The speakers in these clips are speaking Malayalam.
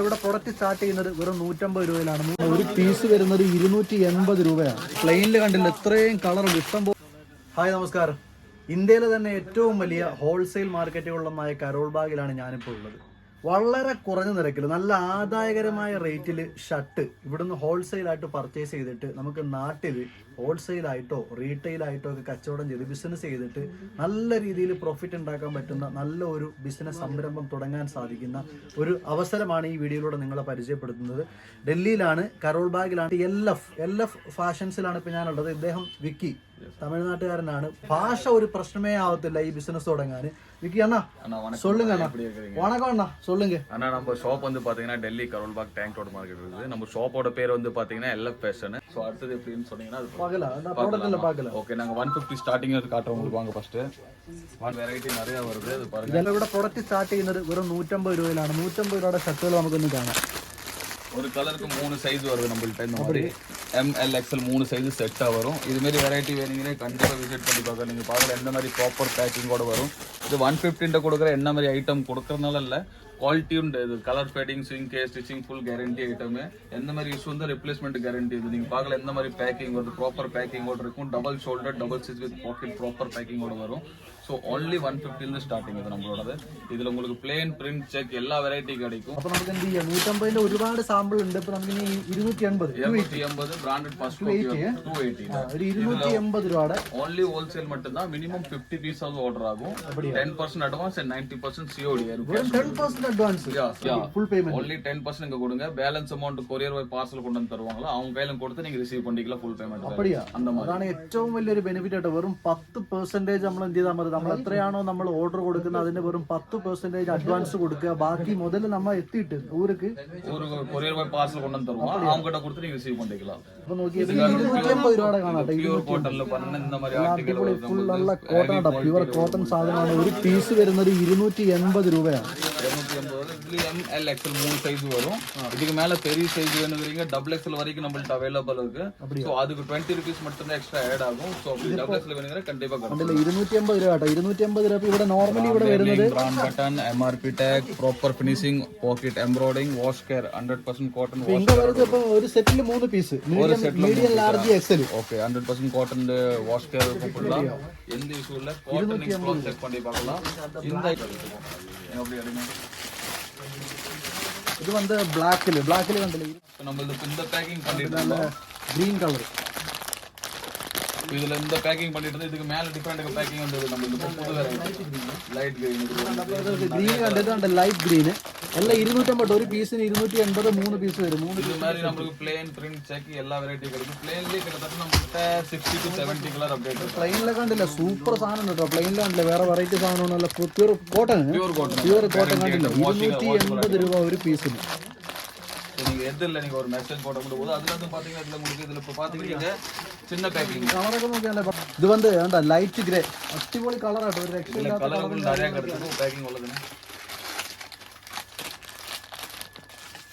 ഇവിടെ പ്രൊഡക്റ്റ് സ്റ്റാർട്ട് ചെയ്യുന്നത് വെറും നൂറ്റമ്പത് രൂപയിലാണ്. ഒരു പീസ് വരുന്നത് ഇരുന്നൂറ്റി എൺപത് രൂപയാണ്. പ്ലെയിനിൽ കണ്ടില്ല ഇത്രയും കളർ ഇഷ്ടം ഹായ് നമസ്കാരം. ഇന്ത്യയിലെ തന്നെ ഏറ്റവും വലിയ ഹോൾസെയിൽ മാർക്കറ്റുകളിലൊന്നായ കരോൾ ബാഗിലാണ് ഞാനിപ്പോൾ ഉള്ളത്. വളരെ കുറഞ്ഞ നിരക്കിൽ നല്ല ആദായകരമായ റേറ്റിൽ ഷർട്ട് ഇവിടുന്ന് ഹോൾസെയിൽ ആയിട്ട് പർച്ചേസ് ചെയ്തിട്ട് നമുക്ക് നാട്ടിൽ റീറ്റെയിൽ ആയിട്ടോ ഒക്കെ കച്ചവടം ചെയ്ത് ബിസിനസ് ചെയ്തിട്ട് നല്ല രീതിയിൽ പ്രോഫിറ്റ് ഉണ്ടാക്കാൻ പറ്റുന്ന നല്ല ഒരു ബിസിനസ് സംരംഭം തുടങ്ങാൻ സാധിക്കുന്ന ഒരു അവസരമാണ് ഈ വീഡിയോയിലൂടെ നിങ്ങളെ പരിചയപ്പെടുത്തുന്നത്. ഡൽഹിയിലാണ് കരോൾ ബാഗിലാണ് എൽ എഫ് എൽ എഫ് ഫാഷൻസിലാണ് ഇപ്പോൾ ഞാനുള്ളത്. ഇദ്ദേഹം വിക്കി. തമിഴ്നാട്ടുകാരനാണ് ഭാഷ ഒരു പ്രശ്നമേ ആവത്തില്ല ഈ ബിസിനസ് തുടങ്ങാൻ വിക്കി അണ്ണா அண்ணா வணக்கம் சொல்லுங்க அண்ணா எப்படி இருக்கிறீங்க வணக்கம் அண்ணா சொல்லுங்க அண்ணா நம்ம ஷாப் வந்து பாத்தீங்கன்னா Delhi Karol Bagh tank road market இருக்குது நம்ம ஷாப்போட பேர் வந்து பாத்தீங்கன்னா எல்எஃப் ஃபேஷன் ஸோ அடுத்தது எப்படின்னு சொன்னீங்கன்னா அது பார்க்கல நான் ப்ராடக்ட்ல பார்க்கல ஓகே நாங்க ஒன் ஃபிஃப்டி ஸ்டார்டிங் காட்டுறோம் உங்களுக்கு வாங்க ஃபர்ஸ்ட் ஒன் வெரைட்டி நிறைய வருது அது பாருங்க ഇതെല്ലാം ഇവിടെ പ്രൊഡക്റ്റ് സ്റ്റാർട്ട് ചെയ്യുന്നത് വെറും നൂറ്റമ്പത് രൂപയിലാണ് നൂറ്റമ്പത് രൂപയുടെ ഷർട്ടുകൾ നമുക്കൊന്ന് കാണാം ஒரு கலருக்கு மூணு சைஸ் வருது நம்மள்ட்ட இந்த மாதிரி. எம்எல் எக்ஸ்எல் மூணு சைஸ் செட்டாக வரும். இது மாதிரி வெரைட்டி வேணுங்கன்னா கண்டிப்பாக விசிட் பண்ணி பார்க்கலாம். நீங்கள் பார்க்குற எந்த மாதிரி ப்ராப்பர் பேக்கிங்கோட வரும். இது ஒன் ஃபிஃப்டின்ட்டு கொடுக்குற என்ன மாதிரி ஐட்டம் கொடுக்கறதுனால இல்லை. குவாலிட்டி உண்டு இது colour fading swing K stitching full guarantee item எந்த மாதிரி இஷ்யூ வந்து ரிப்ளேஸ்மெண்ட் கேரண்டி இது நீங்கள் பார்க்கல எந்த மாதிரி பேக்கிங் வருது ப்ராப்பர் பேக்கிங்கோட இருக்கும் double shoulder double size with pocket proper பேக்கிங்கோட வரும் ஸோ ஒன்லி ஒன் ஃபிஃப்டிலேருந்து ஸ்டார்டிங் இது நம்மளோடது இதில் உங்களுக்கு பிளேன் பிரிண்ட் செக் எல்லா வெரைட்டி கிடைக்கும் അപ്പൊ നമുക്ക് എന്ത് ചെയ്യാം നൂറ്റമ്പതിന്റെ ഒരുപാട് സാമ്പിൾ ഉണ്ട് ഇപ്പൊ നമുക്ക് ഇനി ഇരുന്നൂറ്റി എൺപത് இருநூத்தி எண்பது பிராண்டட் ஃபர்ஸ்ட் டூ எயிட்டி ഒരു ഇരുന്നൂറ്റി എൺപത് രൂപയുടെ ஓன்லி ஹோல்சேல் மட்டும்தான் மினிமம் ஃபிஃப்டி பீஸ் ஆகுது ஆர்டர் ஆகும் ten percent advance and ninety percent COD இருக்கும் ten percent advance full payment only ten percent இங்க கொடுங்க பேலன்ஸ் அமௌண்ட் கொரியர் போய் பார்சல் கொண்டு வந்து தருவாங்களோ அவங்க கையில கொடுத்து நீங்க ரிசீவ் பண்ணிக்கலாம் ஃபுல் பேமெண்ட் அப்படியா அந்த மாதிரி അതാണ് ഏറ്റവും വലിയൊരു ബെനിഫിറ്റ് ആയിട്ട് വെറും പത്ത് പെർസെന്റേജ് നമ്മൾ എന്ത് ചെയ്താൽ മതി നമ്മൾ എത്രയാണോ നമ്മൾ ഓർഡർ കൊടുക്കുന്നത് അതിന്റെ വെറും പത്ത് പെർസെന്റേജ് അഡ്വാൻസ് കൊടുക്കുക ബാക്കി മുതൽ നമ്മൾ എത്തിയിട്ട് ഊർക്ക് ஒரு கொரியர் போய் பார்சல் கொண்டு வந்து தருவாங்க அவங்க கிட்ட கொடுத்து நீங்க ரிசீவ் பண்ணிக்கலாம் അപ്പൊ നോക്കിയത് ഇരുന്നൂറ്റി അമ്പത് രൂപയുടെ കാണാം பியூர் காட்டன்ல பண்ண இந்த மாதிரி ஆர்டிகல் ഫുൾ നല്ല കോട്ടൺ കേട്ടോ പ്യുവർ കോട്ടൺ സാധനമാണ് ഒരു പീസ് വരുന്നത് ഇരുന്നൂറ്റി എൺപത് രൂപയാണ് இரநூத்தி ஐம்பது இதுல எம் எல் எக்ஸ்எல் மூணு சைஸ் வரும் இதுக்கு மேல பெரிய சைஸ் வேணுங்கிறீங்க டபுள் எக்ஸ்எல் வரைக்கும் நம்மள்ட்ட அவைலபிள் இருக்கு ஸோ அதுக்கு டுவெண்ட்டி ருபீஸ் மட்டும் தான் எக்ஸ்ட்രാ ആഡ് ആകും സോ ഡബിൾ എക്സ്എൽ വേണമെങ്കിൽ കണ്ടിപ്പാ കണ്ടില്ല ഇരുന്നൂറ്റി അമ്പത് രൂപ കേട്ടോ ഇരുന്നൂറ്റി അമ്പത് രൂപ ഇവിടെ നോർമലി ഇവിടെ വരുന്നത് brand button M R P tag proper finishing pocket embroidering wash care hundred percent cotton wash care ഒരു സെറ്റിൽ മൂന്ന് പീസ് ഒരു സെറ്റിൽ medium large XL okay hundred percent cotton wash care கூப்பிடலாம் எந்த இஷ்யூ இல்லை கோட்டனிங் செக் பண்ணி பார்க்கலாம் இந்த இது வந்து பிளாக்கில் பிளாக்கில் வந்து நம்மளுக்கு இந்த பேக்கிங் பண்ணிருந்தால கிரீன் கலர் இதுல இந்த பேக்கிங் பண்ணிட்டு இதுக்கு மேல டிஃப்ரெண்ட் பேக்கிங் வந்தது நம்ம இந்த புது லைட் க்ரீன் க்ரீன் கண்டது அந்த லைட் க்ரீன் எல்லாம் இருநூற்றம்பது ஒரு பீஸ்னு இருநூத்தி எண்பது மூணு பீஸ் வரும். மூணு இது மாதிரி நம்மளுக்கு பிளேன் பிரிண்ட் செக் எல்லா வெரைட்டி கிடைக்கும். பிளேன்லேயே கிட்டத்தட்ட நம்மகிட்ட sixty to seventy colour update பிளைனில் கண்டில்ல சூப்பர் சாணம் இருக்கும் பிளைனில் கண்டில் வேற வெரைட்டி சாணம் இல்லை. Pure cotton pure cotton pure cotton கண்டில்ல இருநூற்றி எண்பது ரூபா ஒரு பீஸ் நீங்க எது இல்ல நீங்க ஒரு மெசேஜ் போட முடியும் அதுல வந்து பாத்தீங்கன்னா இதுல உங்களுக்கு இதுல இப்ப பாத்துக்கிட்டீங்க சின்ன பேக்கிங் കളറൊക്കെ നോക്കിയാലേ പ- ഇത് വന്ന് വേണ്ട ലൈറ്റ് ഗ്രേ അടിപൊളി കളറാട്ടോ ഒരു രക്ഷയില്ലാത്ത கலர்கள் நிறைய கிடைச்சிருக்கும் பேக்கிங் உள்ளதுன்னு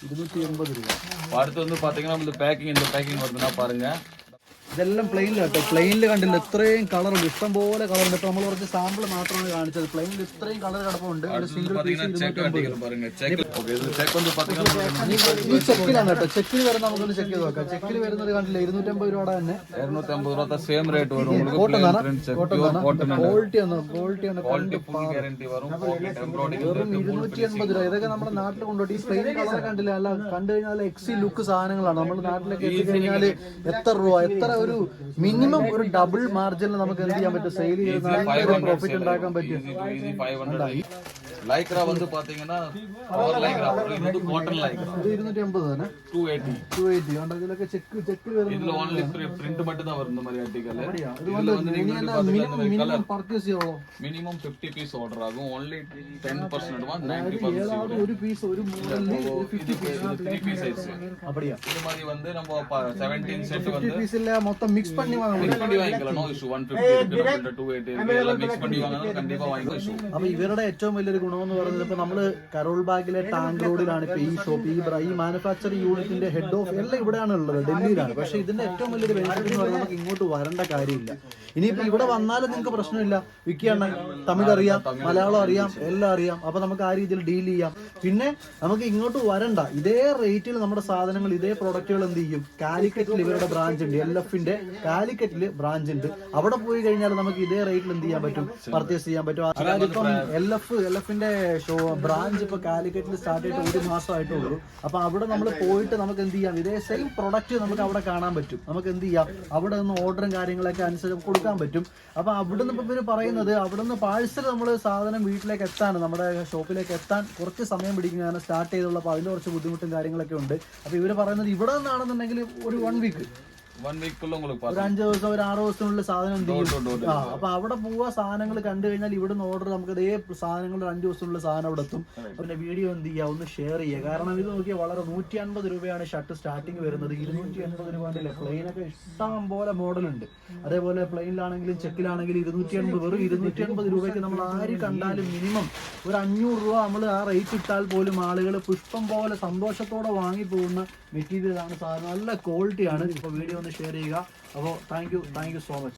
ഇരുന്നൂറ്റി എൺപത് രൂപ இப்ப அடுத்து வந்து பாத்தீங்கன்னா இந்த பேக்கிங் இந்த பேக்கிங் வருதுன்னா பாருங்க ഇതെല്ലാം പ്ലെയിനിൽ കേട്ടോ പ്ലെയിനിൽ കണ്ടില്ല ഇത്രയും കളർ ഇഷ്ടം പോലെ കളർ ഉണ്ട്. നമ്മൾ കുറച്ച് സാമ്പിൾ മാത്രമാണ് കാണിച്ചത്. പ്ലെയിനിൽ ഇത്രയും കളർ കിടപ്പുണ്ട്. ഒരു കേട്ടോ. ചെക്കിൽ വരുന്ന നമുക്കൊന്ന് ചെക്ക് ചെയ്ത് നോക്കാം. ചെക്കിൽ വരുന്നത് കണ്ടില്ല ഇരുന്നൂറ്റമ്പത് രൂപ തന്നെ. ഇരുന്നൂറ്റമ്പത് രൂപ സെയിം റേറ്റ് വരും. ക്വാളിറ്റി ആണ്. ക്വാളിറ്റി ആണ്. വെറും ഇരുന്നൂറ്റി എൺപത് രൂപ. ഇതൊക്കെ നമ്മുടെ നാട്ടിൽ കൊണ്ടുപോയി. ഈ പ്ലെയിൻ കളർ കണ്ടില്ല? അല്ല കണ്ടു കഴിഞ്ഞാൽ എക്സി ലുക്ക് സാധനങ്ങളാണ്. നമ്മുടെ നാട്ടിലൊക്കെ എത്തിക്കഴിഞ്ഞാൽ എത്ര രൂപ? എത്ര ഒരു മിനിമം ഒരു ഡബിൾ മാർജിനിൽ നമുക്ക് എന്ത് ചെയ്യാൻ പറ്റും സെയിൽ ചെയ്ത് നല്ല പ്രോഫിറ്റ് ഉണ്ടാക്കാൻ പറ്റും லைக்ரா வந்து பாத்தீங்கன்னா பவர் லைக்ரா இது வந்து காட்டன் லைக்ரா இது 280 தானே 280 280 அந்த இதுல செக் செக் வருது இதுல ஒன்லி பிரிண்ட் மட்டும் தான் வரும் இந்த மாதிரி ஆர்டிகல் இது வந்து நீங்க மினிமம் மினிமம் பர்சேஸ் எவ்வளவு மினிமம் 50 பீஸ் ஆர்டர் ஆகும் ஒன்லி 10% அட்வான்ஸ் 90% ஒரு பீஸ் ஒரு மூடல்ல 50 பீஸ் 3 பீஸ் சைஸ் அப்படியே இந்த மாதிரி வந்து நம்ம 17 செட் வந்து 50 பீஸ் இல்ல மொத்தம் மிக்ஸ் பண்ணி வாங்க முடியும் மிக்ஸ் பண்ணி வாங்கிக்கலாம் நோ இஷ்யூ ஒன் ஃபிஃப்டி இருக்கு நம்மள்ட்ட டூ எயிட்டி இருக்கு எல்லாம் மிக்ஸ் பண்ணி வாங்கினாலும் கண்டிப்பா வாங்கிக்கலாம் இஷ்யூ അപ്പൊ ഇവരുടെ ഏറ്റവും വലിയൊരു ഗുണമെന്ന് പറയുന്നത് ഇപ്പൊ നമ്മള് കരോൾ ബാഗിലെ ടാങ്ക് റോഡിലാണ് ഇപ്പൊ ഈ ഷോപ്പ് ഈ ബ്ര- ഈ മാനുഫാക്ചറിംഗ് യൂണിറ്റിന്റെ ഹെഡ് ഓഫ് എല്ലാം ഇവിടെയാണ് ഉള്ളത് ഡൽഹിയിലാണ് പക്ഷെ ഇതിന്റെ ഏറ്റവും വലിയൊരു ബെനിഫിറ്റ് എന്ന് പറയുന്നത് നമുക്ക് ഇങ്ങോട്ട് വരേണ്ട കാര്യമില്ല ഇനിയിപ്പോ ഇവിടെ വന്നാലും നിങ്ങൾക്ക് പ്രശ്നമില്ല വിക്കിയാണ് തമിഴ് അറിയാം മലയാളം അറിയാം എല്ലാം അറിയാം അപ്പൊ നമുക്ക് ആ രീതിയിൽ ഡീൽ ചെയ്യാം പിന്നെ നമുക്ക് ഇങ്ങോട്ട് വരണ്ട ഇതേ റേറ്റിൽ നമ്മുടെ സാധനങ്ങൾ ഇതേ പ്രൊഡക്റ്റുകൾ എന്ത് ചെയ്യും കാലിക്കറ്റിൽ ഇവരുടെ ബ്രാഞ്ച് ഉണ്ട് എൽ എഫിന്റെ കാലിക്കറ്റിൽ ബ്രാഞ്ച് ഉണ്ട് അവിടെ പോയി കഴിഞ്ഞാൽ നമുക്ക് ഇതേ റേറ്റിൽ എന്ത് ചെയ്യാൻ പറ്റും? പർച്ചേസ് ചെയ്യാൻ പറ്റും. അതായത് ഇപ്പം എൽ എഫ് എൽ എഫിന്റെ ഷോ ബ്രാഞ്ച് ഇപ്പൊ കാലിക്കറ്റിൽ സ്റ്റാർട്ട് ചെയ്തിട്ട് ഒരു മാസമായിട്ടേ ഉള്ളൂ അപ്പൊ അവിടെ നമ്മൾ പോയിട്ട് നമുക്ക് എന്ത് ചെയ്യാം? ഇതേ സെയിം പ്രൊഡക്റ്റ് നമുക്ക് അവിടെ കാണാൻ പറ്റും. നമുക്ക് എന്ത് ചെയ്യാം? അവിടെ നിന്ന് ഓർഡറും കാര്യങ്ങളൊക്കെ അനുസരിച്ച് കൊടുക്കാൻ പറ്റും. അപ്പൊ അവിടെ നിന്ന് ഇപ്പൊ ഇവർ പറയുന്നത് അവിടെ നിന്ന് പാഴ്സൽ നമ്മൾ സാധനം വീട്ടിലേക്ക് എത്താൻ നമ്മുടെ ഷോപ്പിലേക്ക് എത്താൻ കുറച്ച് സമയം പിടിക്കും. കാരണം സ്റ്റാർട്ട് ചെയ്തുള്ള അപ്പൊ അതിന് കുറച്ച് ബുദ്ധിമുട്ടും കാര്യങ്ങളൊക്കെ ഉണ്ട്. അപ്പൊ ഇവർ പറയുന്നത് ഇവിടെ നിന്നാണെന്നുണ്ടെങ്കിൽ ഒരു വൺ വീക്ക് ஒன் வீக்குள்ள உங்களுக்கு ഒരു അഞ്ച് ദിവസം ഒരു ആറ് ദിവസത്തിനുള്ളിൽ സാധനം എന്ത് ചെയ്യും Door to door ആ അപ്പൊ അവിടെ പോവാ സാധനങ്ങൾ കണ്ടു കഴിഞ്ഞാൽ ഇവിടുന്ന് ഓർഡർ നമുക്ക് ഇതേ സാധനങ്ങൾ ഒരു അഞ്ച് ദിവസത്തിനുള്ളിൽ സാധനം അവിടെ എത്തും പിന്നെ വീഡിയോ എന്ത് ചെയ്യുക ഒന്ന് ഷെയർ ചെയ്യുക കാരണം ഇത് നോക്കിയാൽ വളരെ നൂറ്റി അൻപത് രൂപയാണ് ഷർട്ട് സ്റ്റാർട്ടിങ് വരുന്നത് ഇരുന്നൂറ്റി എൺപത് രൂപ പ്ലെയിനൊക്കെ ഇഷ്ടം പോലെ മോഡൽ ഉണ്ട് അതേപോലെ പ്ലെയിനിലാണെങ്കിലും ചെക്കിലാണെങ്കിലും ഇരുന്നൂറ്റി എൺപത് വെറും ഇരുന്നൂറ്റി എൺപത് രൂപയ്ക്ക് നമ്മൾ ആര് കണ്ടാലും മിനിമം ഒരു അഞ്ഞൂറ് രൂപ നമ്മൾ ആ റേറ്റ് ഇട്ടാൽ പോലും ആളുകൾ പുഷ്പം പോലെ സന്തോഷത്തോടെ വാങ്ങി പോകുന്ന മെറ്റീരിയൽ ആണ് സാധനം നല്ല ക്വാളിറ്റിയാണ് ഇപ്പോൾ വീഡിയോ ഒന്ന് ഷെയർ ചെയ്യുക. അപ്പോൾ thank you thank you so much